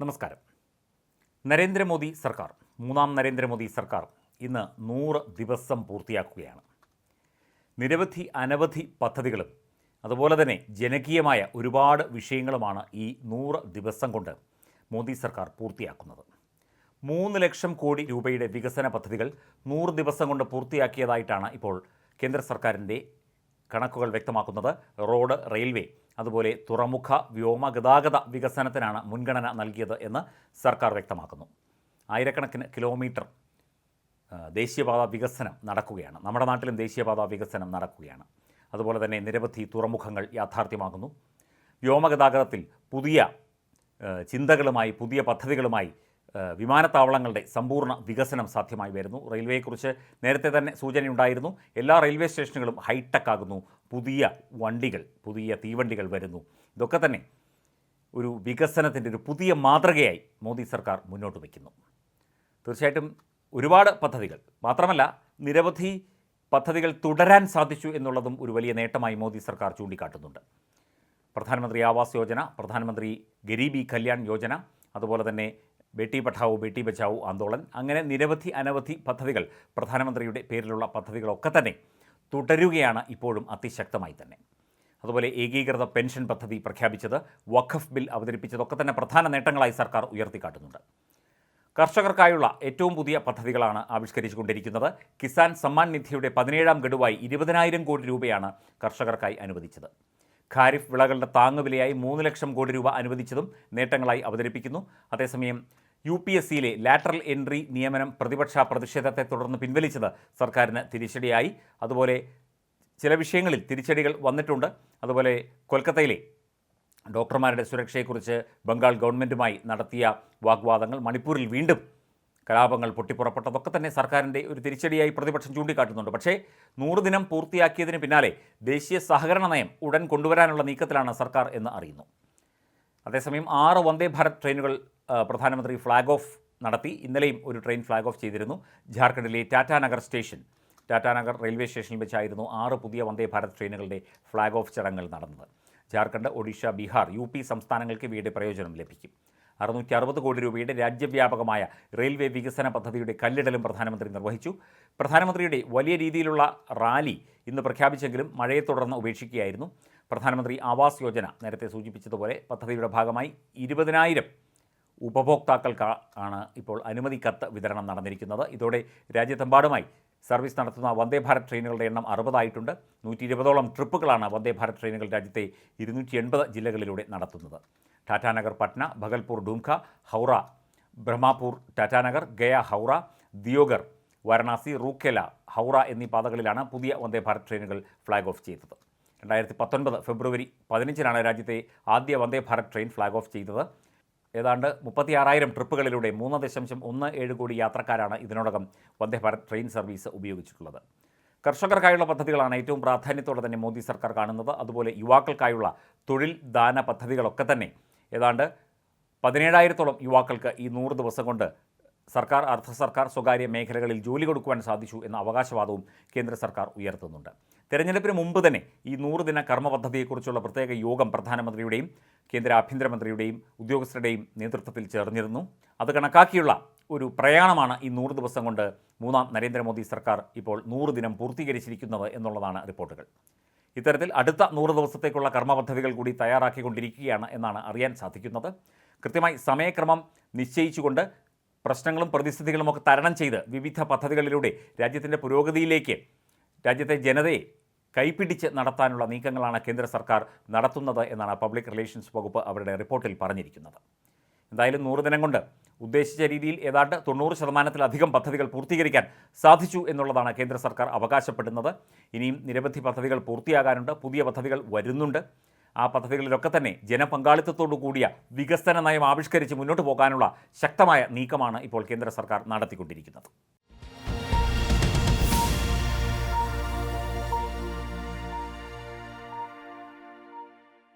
നമസ്കാരം. നരേന്ദ്രമോദി സർക്കാർ മൂന്നാം നരേന്ദ്രമോദി സർക്കാർ ഇന്ന് നൂറ് ദിവസം പൂർത്തിയാക്കുകയാണ്. നിരവധി അനവധി പദ്ധതികളും അതുപോലെ തന്നെ ജനകീയമായ ഒരുപാട് വിഷയങ്ങളുമാണ് ഈ നൂറ് ദിവസം കൊണ്ട് മോദി സർക്കാർ പൂർത്തിയാക്കുന്നത്. മൂന്ന് ലക്ഷം കോടി രൂപയുടെ വികസന പദ്ധതികൾ നൂറ് ദിവസം കൊണ്ട് പൂർത്തിയാക്കിയതായിട്ടാണ് ഇപ്പോൾ കേന്ദ്ര സർക്കാരിന്റെ കണക്കുകൾ വ്യക്തമാക്കുന്നത്. റോഡ് റെയിൽവേ അതുപോലെ തുറമുഖ വ്യോമ ഗതാഗത വികസനത്തിനാണ് മുൻഗണന നൽകിയത് എന്ന് സർക്കാർ വ്യക്തമാക്കുന്നു. ആയിരക്കണക്കിന് കിലോമീറ്റർ ദേശീയപാത വികസനം നടക്കുകയാണ്. നമ്മുടെ നാട്ടിലും ദേശീയപാത വികസനം നടക്കുകയാണ്. അതുപോലെ തന്നെ നിരവധി തുറമുഖങ്ങൾ യാഥാർത്ഥ്യമാകുന്നു. വ്യോമഗതാഗതത്തിൽ പുതിയ ചിന്തകളുമായി പുതിയ പദ്ധതികളുമായി വിമാനത്താവളങ്ങളുടെ സമ്പൂർണ വികസനം സാധ്യമായി വരുന്നു. റെയിൽവേയെക്കുറിച്ച് നേരത്തെ തന്നെ സൂചനയുണ്ടായിരുന്നു. എല്ലാ റെയിൽവേ സ്റ്റേഷനുകളും ഹൈടെക് ആകുന്നു. പുതിയ വണ്ടികൾ പുതിയ തീവണ്ടികൾ വരുന്നു. ഇതൊക്കെ തന്നെ ഒരു വികസനത്തിന്റെ ഒരു പുതിയ മാതൃകയായി മോദി സർക്കാർ മുന്നോട്ട് വയ്ക്കുന്നു. തീർച്ചയായിട്ടും ഒരുപാട് പദ്ധതികൾ. മാത്രമല്ല നിരവധി പദ്ധതികൾ തുടരാൻ സാധിച്ചു എന്നുള്ളതും ഒരു വലിയ നേട്ടമായി മോദി സർക്കാർ ചൂണ്ടിക്കാട്ടുന്നുണ്ട്. പ്രധാനമന്ത്രി ആവാസ് യോജന പ്രധാനമന്ത്രി ഗരീബി കല്യാൺ യോജന അതുപോലെ തന്നെ ബേട്ടി പഠാവോ ബേട്ടി ബച്ചാവോ ആന്തോളൻ അങ്ങനെ നിരവധി അനവധി പദ്ധതികൾ പ്രധാനമന്ത്രിയുടെ പേരിലുള്ള പദ്ധതികളൊക്കെ തന്നെ തുടരുകയാണ് ഇപ്പോഴും അതിശക്തമായി തന്നെ. അതുപോലെ ഏകീകൃത പെൻഷൻ പദ്ധതി പ്രഖ്യാപിച്ചത് വഖഫ് ബിൽ അവതരിപ്പിച്ചതൊക്കെ തന്നെ പ്രധാന നേട്ടങ്ങളായി സർക്കാർ ഉയർത്തിക്കാട്ടുന്നുണ്ട്. കർഷകർക്കായുള്ള ഏറ്റവും പുതിയ പദ്ധതികളാണ് ആവിഷ്കരിച്ചുകൊണ്ടിരിക്കുന്നത്. കിസാൻ സമ്മാൻ നിധിയുടെ പതിനേഴാം ഗഡുവായി ഇരുപതിനായിരം കോടി രൂപയാണ് കർഷകർക്കായി അനുവദിച്ചത്. ഖാരിഫ് വിളകളുടെ താങ്ങുവിലയായി മൂന്ന് ലക്ഷം കോടി രൂപ അനുവദിച്ചതും നേട്ടങ്ങളായി അവതരിപ്പിക്കുന്നു. അതേസമയം യു പി എസ് സിയിലെ ലാറ്ററൽ എൻട്രി നിയമനം പ്രതിപക്ഷ പ്രതിഷേധത്തെ തുടർന്ന് പിൻവലിച്ചത് സർക്കാരിന് തിരിച്ചടിയായി. അതുപോലെ ചില വിഷയങ്ങളിൽ തിരിച്ചടികൾ വന്നിട്ടുണ്ട്. അതുപോലെ കൊൽക്കത്തയിലെ ഡോക്ടർമാരുടെ സുരക്ഷയെക്കുറിച്ച് ബംഗാൾ ഗവൺമെന്റുമായി നടത്തിയ വാഗ്വാദങ്ങൾ മണിപ്പൂരിൽ വീണ്ടും കലാപങ്ങൾ പൊട്ടിപ്പുറപ്പെട്ടതൊക്കെ തന്നെ സർക്കാരിന്റെ ഒരു തിരിച്ചടിയായി പ്രതിപക്ഷം ചൂണ്ടിക്കാട്ടുന്നുണ്ട്. പക്ഷേ നൂറ് ദിനം പൂർത്തിയാക്കിയതിന് പിന്നാലെ ദേശീയ സഹകരണ നയം ഉടൻ കൊണ്ടുവരാനുള്ള നീക്കത്തിലാണ് സർക്കാർ എന്ന് അറിയുന്നു. അതേസമയം ആറ് വന്ദേ ഭാരത് ട്രെയിനുകൾ പ്രധാനമന്ത്രി ഫ്ലാഗ് ഓഫ് നടത്തി. ഇന്നലെയും ഒരു ട്രെയിൻ ഫ്ലാഗ് ഓഫ് ചെയ്തിരുന്നു. ജാർഖണ്ഡിലെ ടാറ്റാനഗർ സ്റ്റേഷൻ ടാറ്റാനഗർ റെയിൽവേ സ്റ്റേഷനിൽ വെച്ചായിരുന്നു ആറ് പുതിയ വന്ദേ ഭാരത് ട്രെയിനുകളുടെ ഫ്ലാഗ് ഓഫ് ചടങ്ങുകൾ നടന്നത്. ജാർഖണ്ഡ് ഒഡീഷ ബീഹാർ യു പി സംസ്ഥാനങ്ങൾക്ക് ഇവയുടെ പ്രയോജനം ലഭിക്കും. അറുന്നൂറ്റി അറുപത് കോടി രൂപയുടെ രാജ്യവ്യാപകമായ റെയിൽവേ വികസന പദ്ധതിയുടെ കല്ലിടലും പ്രധാനമന്ത്രി നിർവഹിച്ചു. പ്രധാനമന്ത്രിയുടെ വലിയ രീതിയിലുള്ള റാലി ഇന്ന് പ്രഖ്യാപിച്ചെങ്കിലും മഴയെ തുടർന്ന് ഉപേക്ഷിക്കുകയായിരുന്നു. പ്രധാനമന്ത്രി ആവാസ് യോജന നേരത്തെ സൂചിപ്പിച്ചതുപോലെ പദ്ധതിയുടെ ഭാഗമായി ഇരുപതിനായിരം ഉപഭോക്താക്കൾക്ക് ആണ് ഇപ്പോൾ അനുമതി കത്ത് വിതരണം നടന്നിരിക്കുന്നത്. ഇതോടെ രാജ്യത്തെമ്പാടുമായി സർവീസ് നടത്തുന്ന വന്ദേ ഭാരത് ട്രെയിനുകളുടെ എണ്ണം അറുപതായിട്ടുണ്ട്. നൂറ്റി ഇരുപതോളം ട്രിപ്പുകളാണ് വന്ദേ ഭാരത് ട്രെയിനുകൾ രാജ്യത്തെ ഇരുന്നൂറ്റി എൺപത് ജില്ലകളിലൂടെ നടത്തുന്നത്. ടാറ്റാനഗർ പട്ന ഭഗൽപൂർ ഡൂംഖ ഹൗറ ബ്രഹ്മാപൂർ ടാറ്റാനഗർ ഗയ ഹൗറ ദിയോഗർ വാരണാസി റൂക്കേല ഹൗറ എന്നീ പാതകളിലാണ് പുതിയ വന്ദേ ഭാരത് ട്രെയിനുകൾ ഫ്ളാഗ് ഓഫ് ചെയ്തത്. രണ്ടായിരത്തി പത്തൊൻപത് ഫെബ്രുവരി പതിനഞ്ചിനാണ് രാജ്യത്തെ ആദ്യ Vande Bharat train flag off ചെയ്തത്. ഏതാണ്ട് മുപ്പത്തിയാറായിരം ട്രിപ്പുകളിലൂടെ മൂന്ന് ദശാംശം ഒന്ന് ഏഴ് കോടി യാത്രക്കാരാണ് ഇതിനോടകം വന്ദേ ഭാരത് ട്രെയിൻ സർവീസ് ഉപയോഗിച്ചിട്ടുള്ളത്. കർഷകർക്കായുള്ള പദ്ധതികളാണ് ഏറ്റവും പ്രാധാന്യത്തോടെ തന്നെ മോദി സർക്കാർ കാണുന്നത്. അതുപോലെ യുവാക്കൾക്കായുള്ള തൊഴിൽ ദാന പദ്ധതികളൊക്കെ തന്നെ. ഏതാണ്ട് പതിനേഴായിരത്തോളം യുവാക്കൾക്ക് ഈ നൂറ് ദിവസം കൊണ്ട് സർക്കാർ അർദ്ധ സർക്കാർ സ്വകാര്യ മേഖലകളിൽ ജോലി കൊടുക്കുവാൻ സാധിച്ചു എന്ന അവകാശവാദവും കേന്ദ്ര സർക്കാർ ഉയർത്തുന്നുണ്ട്. തെരഞ്ഞെടുപ്പിന് മുമ്പ് തന്നെ ഈ നൂറ് ദിന കർമ്മ പദ്ധതിയെക്കുറിച്ചുള്ള പ്രത്യേക യോഗം പ്രധാനമന്ത്രിയുടെയും കേന്ദ്ര ആഭ്യന്തരമന്ത്രിയുടെയും ഉദ്യോഗസ്ഥരുടെയും നേതൃത്വത്തിൽ ചേർന്നിരുന്നു. അത് കണക്കാക്കിയുള്ള ഒരു പ്രയാണമാണ് ഈ നൂറ് ദിവസം കൊണ്ട് മൂന്നാം നരേന്ദ്രമോദി സർക്കാർ ഇപ്പോൾ നൂറ് ദിനം പൂർത്തീകരിച്ചിരിക്കുന്നത് എന്നുള്ളതാണ് റിപ്പോർട്ടുകൾ. ഇത്തരത്തിൽ അടുത്ത നൂറ് ദിവസത്തേക്കുള്ള കർമ്മ പദ്ധതികൾ കൂടി തയ്യാറാക്കിക്കൊണ്ടിരിക്കുകയാണ് എന്നാണ് അറിയാൻ സാധിക്കുന്നത്. കൃത്യമായി സമയക്രമം നിശ്ചയിച്ചുകൊണ്ട് പ്രശ്നങ്ങളും പ്രതിസന്ധികളും ഒക്കെ തരണം ചെയ്ത് വിവിധ പദ്ധതികളിലൂടെ രാജ്യത്തിന്റെ പുരോഗതിയിലേക്ക് രാജ്യത്തെ ജനതയെ കൈപിടിച്ച് നടത്താനുള്ള നീക്കങ്ങളാണ് കേന്ദ്ര സർക്കാർ നടത്തുന്നത് എന്നാണ് പബ്ലിക് റിലേഷൻസ് വകുപ്പ് അവരുടെ റിപ്പോർട്ടിൽ പറഞ്ഞിരിക്കുന്നത്. എന്തായാലും നൂറ് ദിനം കൊണ്ട് ഉദ്ദേശിച്ച രീതിയിൽ ഏതാണ്ട് തൊണ്ണൂറ് ശതമാനത്തിലധികം പദ്ധതികൾ പൂർത്തീകരിക്കാൻ സാധിച്ചു എന്നുള്ളതാണ് കേന്ദ്ര സർക്കാർ അവകാശപ്പെടുന്നത്. ഇനിയും നിരവധി പദ്ധതികൾ പൂർത്തിയാകാനുണ്ട്. പുതിയ പദ്ധതികൾ വരുന്നുണ്ട്. ആ പദ്ധതികളിലൊക്കെ തന്നെ ജനപങ്കാളിത്തത്തോടു കൂടിയ വികസന നയം ആവിഷ്കരിച്ച് മുന്നോട്ട് പോകാനുള്ള ശക്തമായ നീക്കമാണ് ഇപ്പോൾ കേന്ദ്ര സർക്കാർ നടത്തിക്കൊണ്ടിരിക്കുന്നത്.